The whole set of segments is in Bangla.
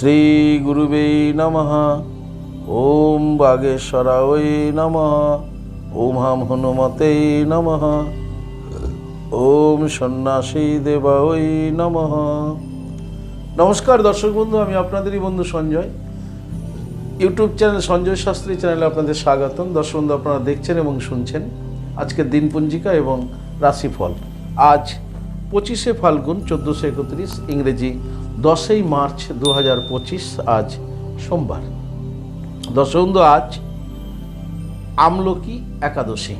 শ্রী গুরুবে নমঃ। ওম বাগেশ্বরায় নমঃ। ওম হাম হনুমতে নমঃ। ওম সন্ন্যাসী দেবায় নমঃ। নমস্কার দর্শক বন্ধু, আমি আপনাদেরই বন্ধু সঞ্জয়। ইউটিউব চ্যানেল সঞ্জয় শাস্ত্রী চ্যানেলে আপনাদের স্বাগতম। দর্শক বন্ধু, আপনারা দেখছেন এবং শুনছেন আজকের দিনপঞ্জিকা এবং রাশিফল। আজ পঁচিশে ফাল্গুন, চোদ্দোশো একত্রিশ ইংরেজি দশই মার্চ দু হাজার পঁচিশ, আজ সোমবার। দর্শক বন্ধু আজ আমলকি একাদশী।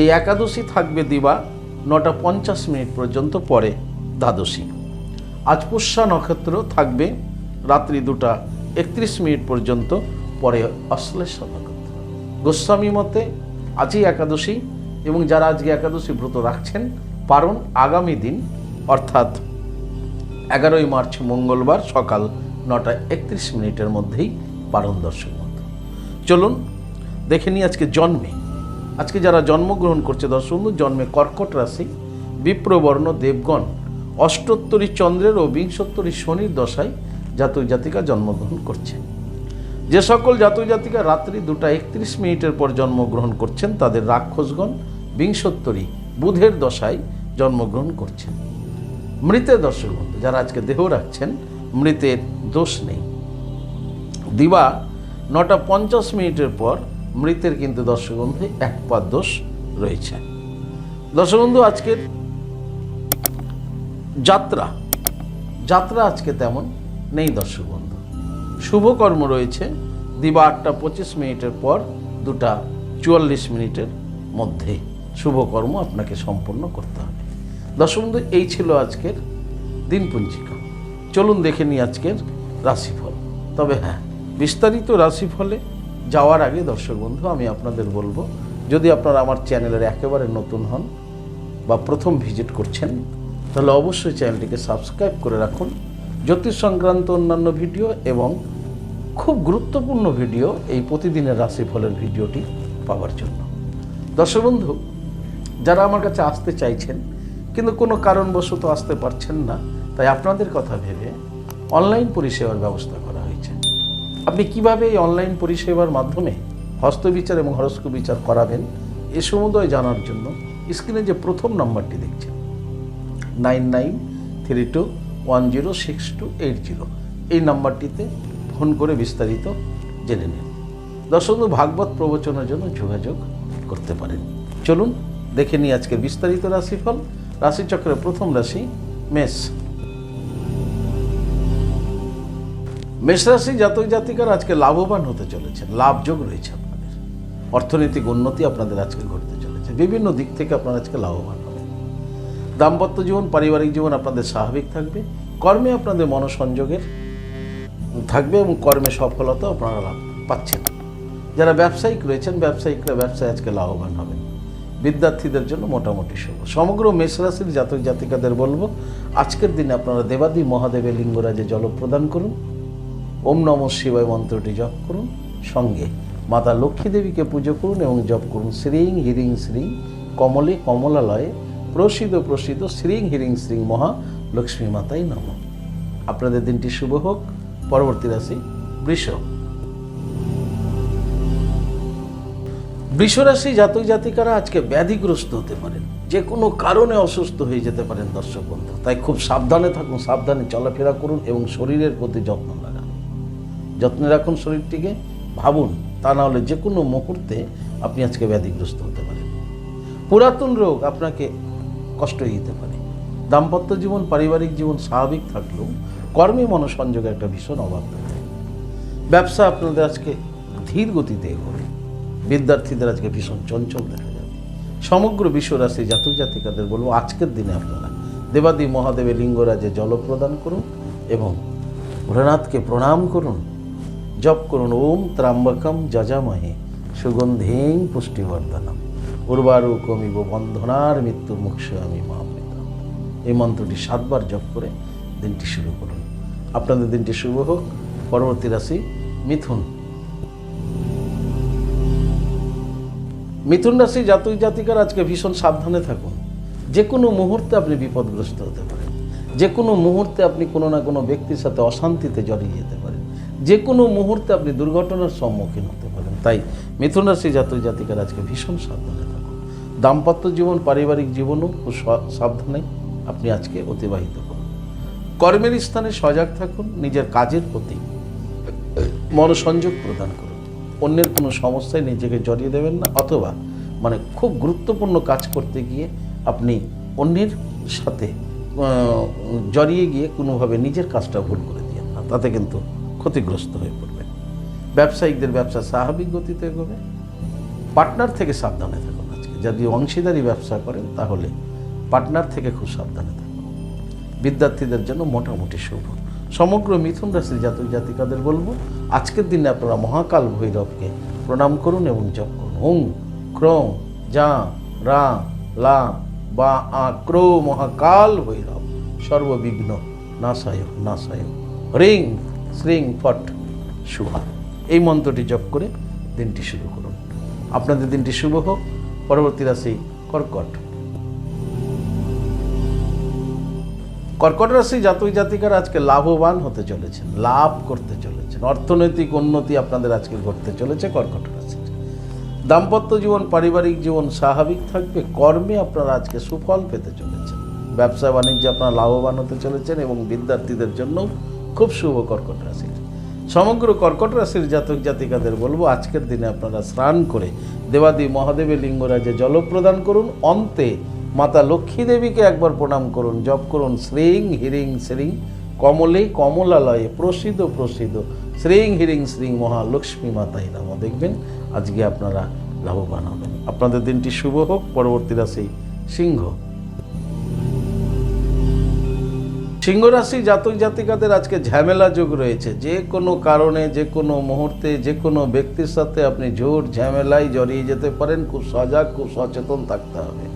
এই একাদশী থাকবে দিবা নটা পঞ্চাশ মিনিট পর্যন্ত পরে দ্বাদশী। আজ পুষ্যা নক্ষত্র থাকবে রাত্রি দুটা একত্রিশ মিনিট পর্যন্ত পরে অশ্লেষা নক্ষত্র। গোস্বামী মতে আজই একাদশী এবং যারা আজকে একাদশী ব্রত রাখছেন পারণ আগামী দিন, অর্থাৎ এগারোই মার্চ মঙ্গলবার সকাল নটা একত্রিশ মিনিটের মধ্যেই পারণ দর্শক বন্ধু চলুন দেখে নিই আজকে জন্মে। আজকে যারা জন্মগ্রহণ করছে, দর্শক জন্মে কর্কট রাশি, বিপ্রবর্ণ দেবগণ, অষ্টোত্তরী চন্দ্রের ও বিংশোত্তরী শনির দশায় জাতক জাতিকা জন্মগ্রহণ করছে। যে সকল জাতক জাতিকা রাত্রি দুটা একত্রিশ মিনিটের পর জন্মগ্রহণ করছেন, তাদের রাক্ষসগণ বিংশোত্তরী বুধের দশায় জন্মগ্রহণ করছেন। মৃতের দর্শক বন্ধু যারা আজকে দেহ রাখছেন, মৃতের দোষ নেই। দিবা নটা পঞ্চাশ মিনিটের পর মৃতের কিন্তু দর্শক বন্ধু এক পা দোষ রয়েছে। দর্শক বন্ধু আজকের যাত্রা। যাত্রা আজকে তেমন নেই দর্শক বন্ধু শুভকর্ম রয়েছে। দিবা আটটা পঁচিশ মিনিটের পর, দুটা চুয়াল্লিশ মিনিটের মধ্যে। শুভকর্ম আপনাকে সম্পন্ন করতে হবে। দর্শক বন্ধু এই ছিল আজকের দিনপঞ্জিকা। চলুন দেখে নিই আজকের রাশিফল। তবে হ্যাঁ বিস্তারিত রাশিফলে যাওয়ার আগে দর্শক বন্ধু, আমি আপনাদের বলব, যদি আপনারা আমার চ্যানেলের একেবারে নতুন হন বা প্রথম ভিজিট করছেন, তাহলে অবশ্যই চ্যানেলটিকে সাবস্ক্রাইব করে রাখুন। জ্যোতিষ সংক্রান্ত অন্যান্য ভিডিও এবং খুব গুরুত্বপূর্ণ ভিডিও এই প্রতিদিনের রাশিফলের ভিডিওটি পাওয়ার জন্য। দর্শক বন্ধু, যারা আমার কাছে আসতে চাইছেন কিন্তু কোনো কারণবশত আসতে পারছেন না। তাই আপনাদের কথা ভেবে অনলাইন পরিষেবার ব্যবস্থা করা হয়েছে। আপনি কীভাবে এই অনলাইন পরিষেবার মাধ্যমে হস্তবিচার এবং হরস্কোপ বিচার করাবেন, এ সমুদয় জানার জন্য স্ক্রিনে যে প্রথম নাম্বারটি দেখছেন, nine nine three two one zero six two eight zero. এই নাম্বারটিতে ফোন করে বিস্তারিত জেনে নিন। দর্শক, ভাগবত প্রবচনের জন্য যোগাযোগ করতে পারেন। চলুন, দেখে নিই আজকের বিস্তারিত রাশিফল। রাশিচক্রের প্রথম রাশি মেষ। মেষ রাশি জাতক জাতিকার আজকে লাভবান হতে চলেছেন লাভযোগ রয়েছে আপনাদের। অর্থনৈতিক উন্নতি আপনাদের আজকে ঘটতে চলেছে, বিভিন্ন দিক থেকে আপনারা আজকে লাভবান হবেন। দাম্পত্য জীবন, পারিবারিক জীবন আপনাদের স্বাভাবিক থাকবে, কর্মে আপনাদের মনসংযোগের থাকবে এবং কর্মে সফলতা আপনারা লাভ পাচ্ছেন। যারা ব্যবসায়িক রয়েছেন, ব্যবসায়িকরা ব্যবসায় আজকে লাভবান হবেন। বিদ্যার্থীদের জন্য মোটামুটি শুভ সমগ্র মেষরাশির জাতক জাতিকাদের বলব, আজকের দিনে আপনারা দেবাদি মহাদেবের লিঙ্গরাজে জল প্রদান করুন। ওম নম শিবায় মন্ত্রটি জপ করুন। সঙ্গে মাতা লক্ষ্মী দেবীকে পুজো করুন এবং জপ করুন। শ্রীং হিরিং শ্রীং কমলে কমলালয়ে প্রসিদ্ধ প্রসিদ্ধ শ্রীং হিরিং শ্রীং মহা লক্ষ্মী মাতাই নম। আপনাদের দিনটি শুভ হোক। পরবর্তী রাশি বৃষ। বৃষরাশি জাতক জাতিকারা আজকে ব্যাধিগ্রস্ত হতে পারেন। যে কোনো কারণে অসুস্থ হয়ে যেতে পারেন দর্শক বন্ধু। তাই খুব সাবধানে থাকুন, সাবধানে চলাফেরা করুন এবং শরীরের প্রতি যত্ন লাগান। যত্নে রাখুন শরীরটিকে, ভাবুন, তা না হলে যে কোনো মুহূর্তে আপনি আজকে ব্যাধিগ্রস্ত হতে পারেন। পুরাতন রোগ আপনাকে কষ্ট দিতে পারে। দাম্পত্য জীবন, পারিবারিক জীবন স্বাভাবিক থাকলেও কর্মে মনোসংযোগে একটা ভীষণ অভাব থাকে ব্যবসা আপনাদের আজকে ধীর গতিতে এগোবে। বিদ্যার্থীদের আজকে ভীষণ চঞ্চল দেখা যাবে। সমগ্র বিশ্বরাশি জাতক জাতিকাদের বলব, আজকের দিনে আপনারা দেবাদি মহাদেবের লিঙ্গরাজে জল প্রদান করুন এবং ভোলেনাথকে প্রণাম করুন, জপ করুন, ওম ত্রাম্বকম যজামহে সুগন্ধেং পুষ্টিবর্ধনম। উর্বারু কমিব বন্ধনার মৃত্যুর মুখ আমি মহামৃত এই মন্ত্রটি সাতবার জপ করে দিনটি শুরু করুন। আপনাদের দিনটি শুভ হোক। পরবর্তী রাশি মিথুন। মিথুন রাশি জাতক জাতিকার আজকে ভীষণ সাবধানে থাকুন। যে কোনো মুহূর্তে আপনি বিপদগ্রস্ত হতে পারেন। যে কোনো মুহূর্তে আপনি কোনো না কোনো ব্যক্তির সাথে অশান্তিতে জড়িয়ে যেতে পারেন। যে কোনো মুহূর্তে আপনি দুর্ঘটনার সম্মুখীন হতে পারেন। তাই মিথুন রাশি জাতক জাতিকার আজকে ভীষণ সাবধানে থাকুন। দাম্পত্য জীবন, পারিবারিক জীবনও খুব সাবধানে আপনি আজকে অতিবাহিত করুন। কর্মের স্থানে সজাগ থাকুন। নিজের কাজের প্রতি মনোসংযোগ প্রদান করুন। অন্যের কোনো সমস্যায় নিজেকে জড়িয়ে দেবেন না, অথবা মানে খুব গুরুত্বপূর্ণ কাজ করতে গিয়ে আপনি অন্যের সাথে জড়িয়ে গিয়ে কোনোভাবে নিজের কাজটা ভুল করে দিয়েন না, তাতে কিন্তু ক্ষতিগ্রস্ত হয়ে পড়বেন ব্যবসায়িকদের ব্যবসা স্বাভাবিক গতিতে এগোবে। পার্টনার থেকে সাবধানে থাকুন আজকে। যদি অংশীদারি ব্যবসা করেন, তাহলে পার্টনার থেকে খুব সাবধানে থাকুন। বিদ্যার্থীদের জন্য মোটামুটি শুভ। সমগ্র মিথুন রাশির জাতক জাতিকাদের বলব, আজকের দিনে আপনারা মহাকাল ভৈরবকে প্রণাম করুন এবং জপ করুন। ওং ক্রং যা রা লা বা আ ক্রো মহাকাল ভৈরব। সর্ববিঘ্ন নাশায় নাশায়। হ্রিং শ্রিং ফট শুভা এই মন্ত্রটি জপ করে দিনটি শুরু করুন। আপনাদের দিনটি শুভ হোক। পরবর্তী রাশি কর্কট। কর্কট রাশি জাতক জাতিকার আজকে লাভবান হতে চলেছেন, লাভ করতে চলেছেন। অর্থনৈতিক উন্নতি আপনাদের আজকে ঘটতে চলেছে কর্কট রাশি দাম্পত্য জীবন, পারিবারিক জীবন স্বাভাবিক থাকবে, কর্মে আপনারা আজকে সুফল পেতে চলেছেন। ব্যবসা, বাণিজ্যে আপনারা লাভবান হতে চলেছেন এবং বিদ্যার্থীদের জন্য খুব শুভ কর্কট রাশি সমগ্র কর্কট রাশির জাতক জাতিকাদের বলব, আজকের দিনে আপনারা স্নান করে দেবাদি মহাদেবের লিঙ্গরাজে জল প্রদান করুন, অন্তে মাতা লক্ষ্মী দেবীকে একবার প্রণাম করুন, জপ করুন, শ্রীং হিরিং শ্রীং কমলে কমলালয়ে প্রসিদ্ধ প্রসিদ্ধ, শ্রীং হিরিং শ্রীং মহালক্ষ্মী মাতাই নাম। দেখবেন আজকে আপনারা লাভবান হবেন। আপনাদের দিনটি শুভ হোক, পরবর্তী রাশি সিংহ। সিংহ রাশি জাতক জাতিকাদের আজকে ঝামেলা যোগ রয়েছে। যে কোনো কারণে, যে কোনো মুহূর্তে, যে কোনো ব্যক্তির সাথে আপনি জোর ঝামেলায় জড়িয়ে যেতে পারেন। খুব সজাগ, খুব সচেতন থাকতে হবে।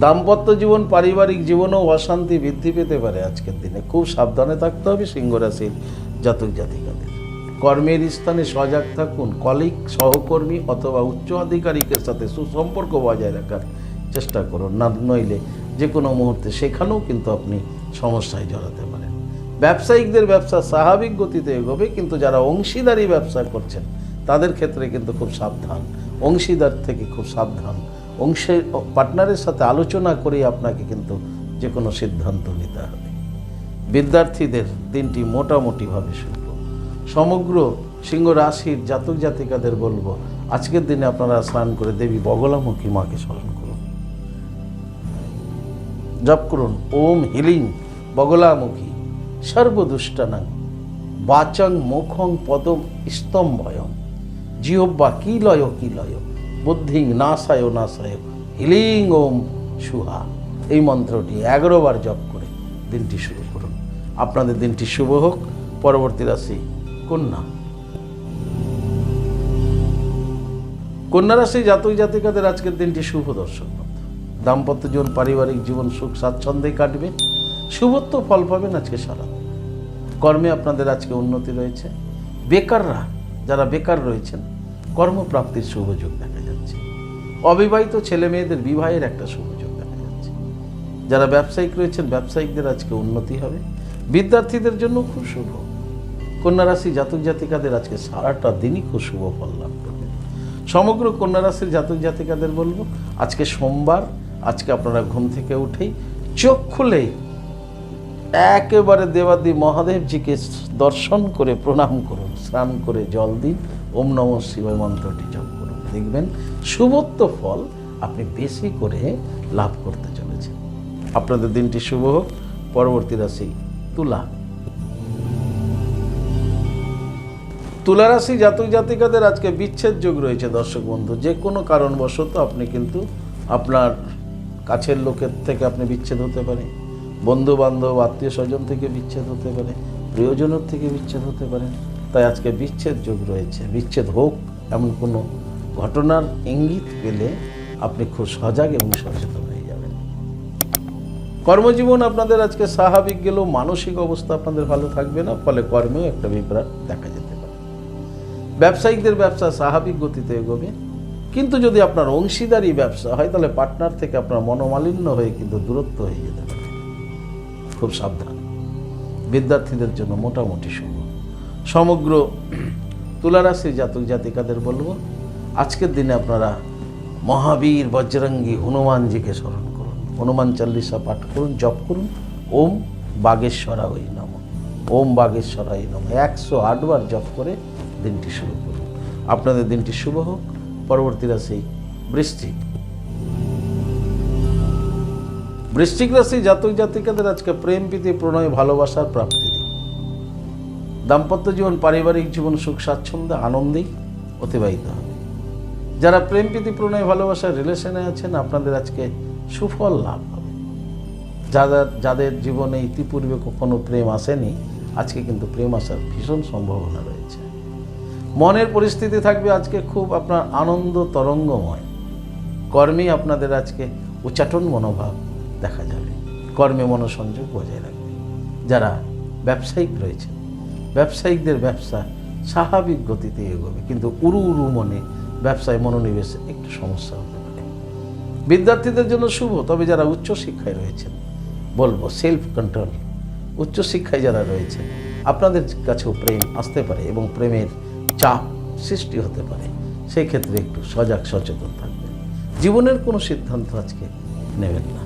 দাম্পত্য জীবন, পারিবারিক জীবনেও অশান্তি বৃদ্ধি পেতে পারে আজকের দিনে। খুব সাবধানে থাকতে হবে সিংহ রাশির জাতক জাতিকাদের। কর্মের স্থানে সজাগ থাকুন, কলিগ, সহকর্মী অথবা উচ্চ আধিকারিকের সাথে সুসম্পর্ক বজায় রাখার চেষ্টা করুন। না, নইলে যে কোনো মুহূর্তে সেখানেও কিন্তু আপনি সমস্যায় জড়াতে পারেন। ব্যবসায়িকদের ব্যবসা স্বাভাবিক গতিতে এগোবে, কিন্তু যারা অংশীদারি ব্যবসা করছেন, তাদের ক্ষেত্রে কিন্তু খুব সাবধান। অংশীদার থেকে খুব সাবধান। অংশে পার্টনারের সাথে আলোচনা করে আপনাকে কিন্তু যে কোনো সিদ্ধান্ত নিতে হবে। বিদ্যার্থীদের দিনটি মোটামুটিভাবে শুভ। সমগ্র সিংহ রাশির জাতক জাতিকাদের বলব, আজকের দিনে আপনারা স্নান করে দেবী বগলামুখী মাকে স্মরণ করুন। জপ করুন, ওম হিলিং বগলামুখী সর্বদুষ্টানাং বাচং মুখং পদম স্তম্ভয়ম জিহ্বা কি লয় কি লয়? বুদ্ধিং নাশায় নাশায় হিলিং ওম সুহা। এই মন্ত্রটি এগারো বার জপ করে দিনটি শুরু করুন। আপনাদের দিনটি শুভ হোক। পরবর্তী রাশি কন্যা। কন্যা রাশি জাতক জাতিকাদের আজকের দিনটি শুভ দর্শক দাম্পত্য জীবন, পারিবারিক জীবন, সুখ, স্বাচ্ছন্দ্যে কাটবে। শুভত্ব ফল পাবেন আজকে সারা। কর্মে আপনাদের আজকে উন্নতি রয়েছে। বেকাররা, যারা বেকার রয়েছেন, কর্মপ্রাপ্তির শুভযোগ দেখা যাচ্ছে অবিবাহিত ছেলে মেয়েদের বিবাহের একটা সুযোগ দেখা যাচ্ছে। যারা ব্যবসায়িক রয়েছেন, ব্যবসায়িকদের আজকে উন্নতি হবে। বিদ্যার্থীদের জন্য খুব শুভ। কন্যা রাশি জাতক জাতিকাদের আজকে সারাটা দিনই খুব শুভ ফল লাভ করবে। সমগ্র কন্যা রাশির জাতক জাতিকাদের বলব, আজকে সোমবার, আজকে আপনারা ঘুম থেকে উঠেই চোখ খুলেই একেবারে দেবাদি মহাদেবজিকে দর্শন করে প্রণাম করুন, স্নান করে জল দিন। ওম নম শিবায় মন্ত্রটি জপ দেখবেন শুভত্ব ফল আপনি বেশি করে লাভ করতে চলেছেন। আপনাদের দিনটি শুভ হোক। পরবর্তী রাশি তুলা। তুলা রাশি জাতক জাতিকাদের আজকে বিচ্ছেদ যোগ রয়েছে দর্শক বন্ধু। যে কোনো কারণবশত আপনি কিন্তু আপনার কাছের লোকের থেকে আপনি বিচ্ছেদ হতে পারে বন্ধু বান্ধব আত্মীয় স্বজন থেকে বিচ্ছেদ হতে পারে, প্রিয়জনের থেকে বিচ্ছেদ হতে পারে। তাই আজকে বিচ্ছেদ যোগ রয়েছে। বিচ্ছেদ হোক এমন কোনো ঘটনার ইঙ্গিত পেলে আপনি খুব সজাগ এবং সচেতন হয়ে যাবেন। কর্মজীবন আপনাদের আজকে স্বাভাবিক গেলেও মানসিক অবস্থা আপনাদের ভালো থাকবে না, ফলে কর্মেও একটা বিভ্রাট দেখা যেতে পারে। ব্যবসায়িকদের ব্যবসা স্বাভাবিক গতিতে এগোবে, কিন্তু যদি আপনার অংশীদারি ব্যবসা হয়, তাহলে পার্টনার থেকে আপনার মনোমালিন্য হয়ে কিন্তু দূরত্ব হয়ে যেতে পারে। খুব সাবধান। বিদ্যার্থীদের জন্য মোটামুটি শুভ সমগ্র তুলারাশি জাতক জাতিকাদের বলব আজকের দিনে আপনারা মহাবীর বজরঙ্গী হনুমানজিকে স্মরণ করুন। হনুমান চল্লিশা পাঠ করুন, জপ করুন। ওম বাগেশ্বরা ওই নম। ওম বাগেশ্বরা ওই নম। একশো আটবার জপ করে দিনটি শুরু করুন। আপনাদের দিনটি শুভ হোক। পরবর্তী রাশি বৃষ্টিক। বৃশ্চিক রাশি জাতক জাতিকাদের আজকে প্রেম, প্রীতি, প্রণয়, ভালোবাসার প্রাপ্তি দিন। দাম্পত্য জীবন, পারিবারিক জীবন, সুখ, স্বাচ্ছন্দ্যে আনন্দেই অতিবাহিত হবে। যারা প্রেম, প্রীতি, প্রণয় ভালোবাসার রিলেশনে আছেন, আপনাদের আজকে সুফল লাভ হবে। যাদের যাদের জীবনে ইতিপূর্বে কখনো প্রেম আসেনি, আজকে কিন্তু প্রেম আসার ভীষণ সম্ভাবনা রয়েছে। মনের পরিস্থিতি থাকবে আজকে খুব আপনার আনন্দ তরঙ্গময়। কর্মে আপনাদের আজকে উচ্চাটন মনোভাব দেখা যাবে। কর্মে মনোসংযোগ বজায় রাখবে। যারা ব্যবসায়িক রয়েছেন, ব্যবসায়িকদের ব্যবসা স্বাভাবিক গতিতে এগোবে, কিন্তু উরু উরু মনে ব্যবসায় মনোনিবেশে একটু সমস্যা হতে পারে। বিদ্যার্থীদের জন্য শুভ, তবে যারা উচ্চশিক্ষায় রয়েছেন, বলব সেলফ কন্ট্রোল উচ্চশিক্ষায় যারা রয়েছেন, আপনাদের কাছেও প্রেম আসতে পারে এবং প্রেমের চাপ সৃষ্টি হতে পারে। সেই ক্ষেত্রে একটু সজাগ, সচেতন থাকবেন। জীবনের কোনো সিদ্ধান্ত আজকে নেবেন না।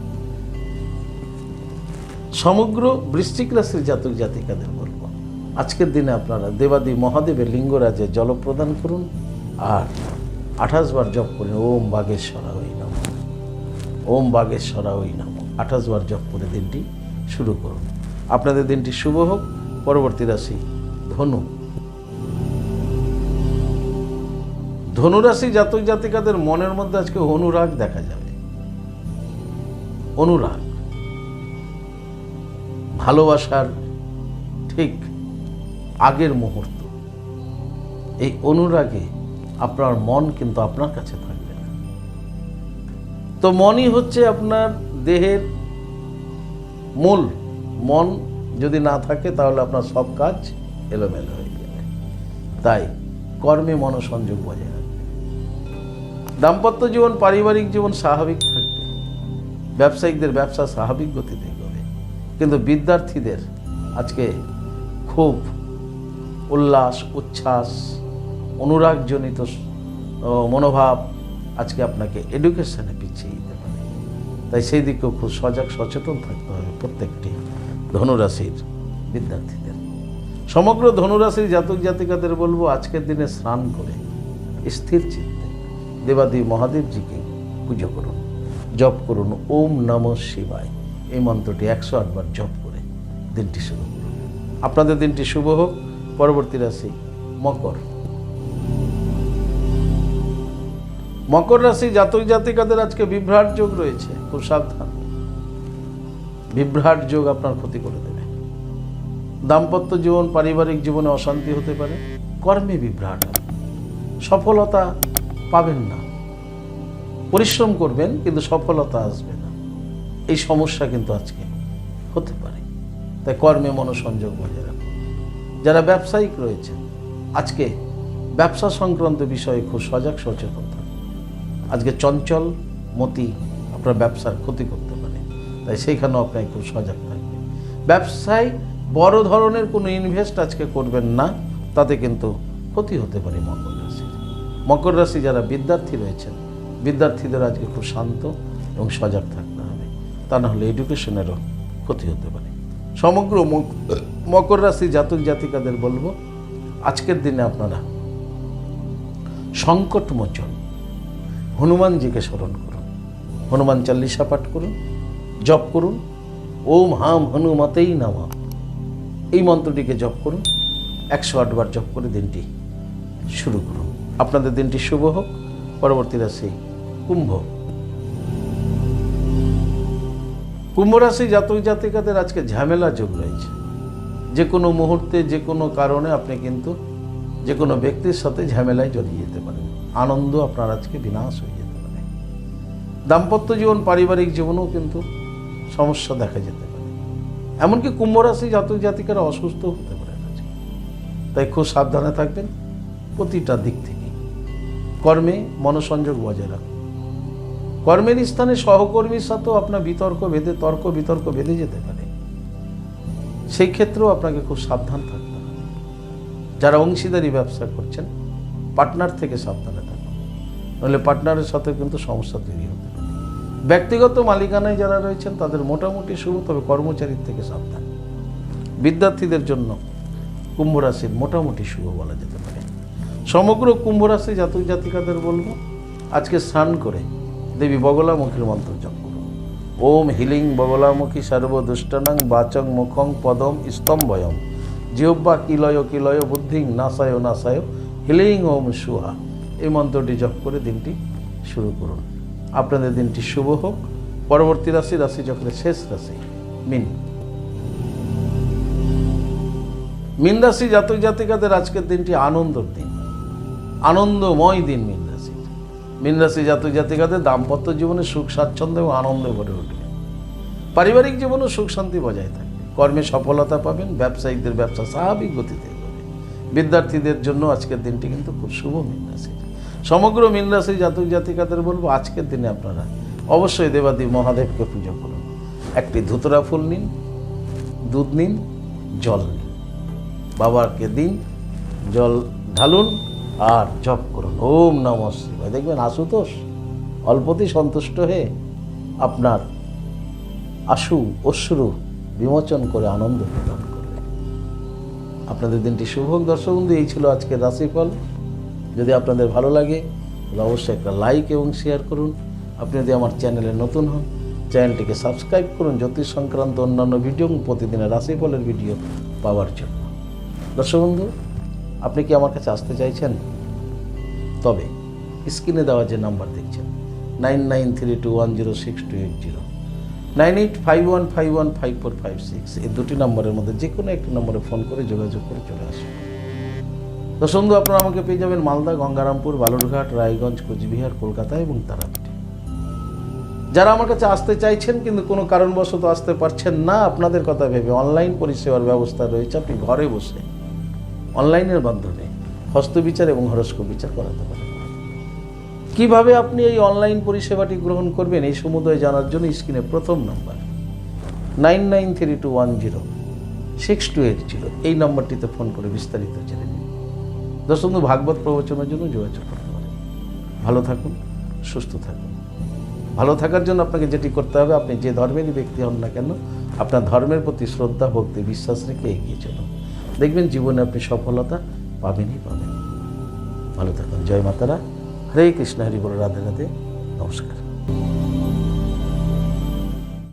সমগ্র বৃশ্চিক রাশির জাতক জাতিকাদের বলব, আজকের দিনে আপনারা দেবাদি মহাদেবের লিঙ্গরাজে জল প্রদান করুন আর আঠাশ বার জপ করুন ওম বাগেশ্বরা ওই নাম। ওম বাগেশ্বরা ওই নাম। আঠাশ বার জপ করে দিনটি শুরু করুন। আপনাদের দিনটি শুভ হোক, পরবর্তী রাশি ধনু। ধনুরাশি জাতক জাতিকাদের মনের মধ্যে আজকে অনুরাগ দেখা যাবে। অনুরাগ। ভালোবাসার ঠিক আগের মুহূর্ত। এই অনুরাগে আপনার মন কিন্তু আপনার কাছে থাকবে না। তো মনই হচ্ছে আপনার দেহের মূল। মন যদি না থাকে, তাহলে আপনার সব কাজ এলোমেলো হয়ে যাবে। তাই কর্মে মনোসংযোগ বজায় রাখবে দাম্পত্য জীবন, পারিবারিক জীবন স্বাভাবিক থাকবে। ব্যবসায়িকদের ব্যবসা স্বাভাবিক গতিতে এগোবে। কিন্তু বিদ্যার্থীদের আজকে খুব উল্লাস, উচ্ছ্বাস অনুরাগজনিত মনোভাব আজকে আপনাকে এডুকেশনে পিছিয়ে দিতে পারে। তাই সেই দিকেও খুব সজাগ, সচেতন থাকতে হবে প্রত্যেকটি ধনুরাশির বিদ্যার্থীদের। সমগ্র ধনুরাশির জাতক জাতিকাদের বলব, আজকের দিনে স্নান করে স্থির চিত্তে দেবাদেবী মহাদেবজিকে পুজো করুন, জপ করুন, ওম নম শিবায়। এই মন্ত্রটি একশো আটবার জপ করে দিনটি শুরু করুন। আপনাদের দিনটি শুভ হোক। পরবর্তী রাশি মকর। মকর রাশি জাতক জাতিকাদের আজকে বিভ্রাট যোগ রয়েছে, খুব সাবধান। বিভ্রাট যোগ আপনার ক্ষতি করে দেবে। দাম্পত্য জীবন, পারিবারিক জীবনে অশান্তি হতে পারে, কর্মে বিভ্রাট। সফলতা পাবেন না। পরিশ্রম করবেন, কিন্তু সফলতা আসবে না। এই সমস্যা কিন্তু আজকে হতে পারে। তাই কর্মে মনোসংযোগ বজায় রাখুন। যারা ব্যবসায়িক রয়েছেন, আজকে ব্যবসা সংক্রান্ত বিষয়ে খুব সজাগ সচেতন। আজকে চঞ্চল, মতি আপনার ব্যবসার ক্ষতি করতে পারে। তাই সেইখানেও আপনাকে খুব সজাগ থাকবেন। ব্যবসায় বড় ধরনের কোনো ইনভেস্ট আজকে করবেন না, তাতে কিন্তু ক্ষতি হতে পারে মকর রাশির। মকর রাশি যারা বিদ্যার্থী রয়েছেন, বিদ্যার্থীদের আজকে খুব শান্ত এবং সজাগ থাকতে হবে। তা না হলে এডুকেশনেরও ক্ষতি হতে পারে। সমগ্র মক- মকর রাশি জাতক জাতিকাদের বলব, আজকের দিনে আপনারা সংকট মোচন হনুমানজিকে স্মরণ করুন। হনুমান চাল্লিশা পাঠ করুন, জপ করুন, ওম হাম হনুমতেই নামা। এই মন্ত্রটিকে জপ করুন, একশো আটবার জপ করে দিনটি শুরু করুন। আপনাদের দিনটি শুভ হোক, পরবর্তী রাশি কুম্ভ। কুম্ভ রাশি জাতক জাতিকাদের আজকে ঝামেলা যোগ রয়েছে। যে কোনো মুহূর্তে, যে কোনো কারণে আপনি কিন্তু যে কোনো ব্যক্তির সাথে ঝামেলায় জড়িয়ে যেতে পারেন। আনন্দ আপনার আজকে বিনাশ হয়ে যেতে পারে। দাম্পত্য জীবন পারিবারিক জীবনেও কিন্তু সমস্যা দেখা যেতে পারে। এমনকি কুম্ভ রাশি জাতক জাতিকারা অসুস্থ হতে পারে তাই খুব সাবধানে থাকবেন প্রতিটা দিক থেকে কর্মে মনোসংযোগ বজায় রাখুন। কর্মের স্থানে সহকর্মীর সাথেও আপনার বিতর্ক বেঁধে, তর্ক বিতর্ক বেঁধে যেতে পারে। সেই ক্ষেত্রেও আপনাকে খুব সাবধান থাকতে হবে। যারা অংশীদারি ব্যবসা করছেন, পার্টনার থেকে সাবধানে নইলে পার্টনারের সাথে কিন্তু সমস্যা তৈরি হতে ব্যক্তিগত মালিকানায় যারা রয়েছেন, তাদের মোটামুটি শুভ তবে কর্মচারীর থেকে সাবধান। বিদ্যার্থীদের জন্য কুম্ভ রাশির মোটামুটি শুভ বলা যেতে পারে। সমগ্র কুম্ভ রাশি জাতক জাতিকাদের বলব, আজকে স্নান করে দেবী বগলামুখীর মন্ত্র জপ করুন। ওম হিলিং বগলামুখী সর্বদুষ্টনাং বাচং মুখং পদম স্তম্ভয়ম জিহ্বা কিলয় কিলয় বুদ্ধিং নাসায় নাসায়। হিলিং ওম সুহা। এই মন্ত্রটি জপ করে দিনটি শুরু করুন। আপনাদের দিনটি শুভ হোক। পরবর্তী রাশি রাশি চক্রের শেষ রাশি, মিন। মিন রাশি জাতক জাতিকাদের আজকের দিনটি আনন্দের দিন। আনন্দময় দিন মিন রাশি মিন রাশি জাতক জাতিকাদের দাম্পত্য জীবনে সুখ, স্বাচ্ছন্দ্য এবং আনন্দে ভরে উঠবে। পারিবারিক জীবনেও সুখ, শান্তি বজায় থাকবে। কর্মে সফলতা পাবেন ব্যবসায়িকদের ব্যবসা স্বাভাবিক গতিতে বিদ্যার্থীদের জন্য আজকের দিনটি কিন্তু খুব শুভ মিন রাশি সমগ্র মিন রাশি জাতক জাতিকাদের বলব, আজকের দিনে আপনারা অবশ্যই দেবাদি মহাদেবকে পুজো করুন। একটি ধুতরা ফুল নিন, দুধ নিন, জল নিন। বাবাকে দিন, জল ঢালুন আর জপ করুন। ওম নম শিবায়। দেখবেন আশুতোষ অল্পতেই সন্তুষ্ট হয়ে আপনার আশু, অশ্রু বিমোচন করে আনন্দ প্রদান করবে। আপনাদের দিনটি শুভ দর্শক বন্ধু, এই ছিল আজকের রাশিফল। যদি আপনাদের ভালো লাগে, তাহলে অবশ্যই একটা লাইক এবং শেয়ার করুন। আপনি যদি আমার চ্যানেলে নতুন হন চ্যানেলটিকে সাবস্ক্রাইব করুন। জ্যোতিষ সংক্রান্ত অন্যান্য ভিডিও প্রতিদিনের রাশিফলের ভিডিও পাওয়ার জন্য। দর্শক বন্ধু, আপনি কি আমার কাছে আসতে চাইছেন? তবে স্ক্রিনে দেওয়া যে নাম্বার দেখছেন nine nine three two one zero six two eight zero nine eight five one five one five four five six এই দুটি নম্বরের মধ্যে যে কোনো একটি নম্বরে ফোন করে যোগাযোগ করে চলে আসুন। বন্ধু আপনারা আমাকে পেয়ে যাবেন মালদা, গঙ্গারামপুর, বালুরঘাট, রায়গঞ্জ, কোচবিহার, কলকাতা এবং তারাপীঠে। যারা আমার কাছে আসতে চাইছেন কিন্তু কোনো কারণবশত আসতে পারছেন না, আপনাদের কথা ভেবে অনলাইন পরিষেবার ব্যবস্থা রয়েছে। আপনি ঘরে বসে অনলাইনের মাধ্যমে হস্তবিচার এবং হরস্ক বিচার করাতে পারেন। কীভাবে আপনি এই অনলাইন পরিষেবাটি গ্রহণ করবেন এই সমুদয় জানার জন্য স্ক্রিনে প্রথম number nine nine three two one zero six two eight zero এই নম্বরটিতে ফোন করে বিস্তারিত জেনে বন্ধু, ভাগবত প্রবচনের জন্য যোগাযোগ করতে পারেন। ভালো থাকুন সুস্থ থাকুন। ভালো থাকার জন্য আপনাকে যেটি করতে হবে আপনি যে ধর্মেরই ব্যক্তি হন না কেন আপনার ধর্মের প্রতি শ্রদ্ধা ভক্তি বিশ্বাস রেখে এগিয়ে চলুন। দেখবেন জীবনে আপনি সফলতা পাবেনই পাবেন। ভালো থাকুন। জয় মাতারা। হরে কৃষ্ণ হরি বলে রাধে রাধে। নমস্কার।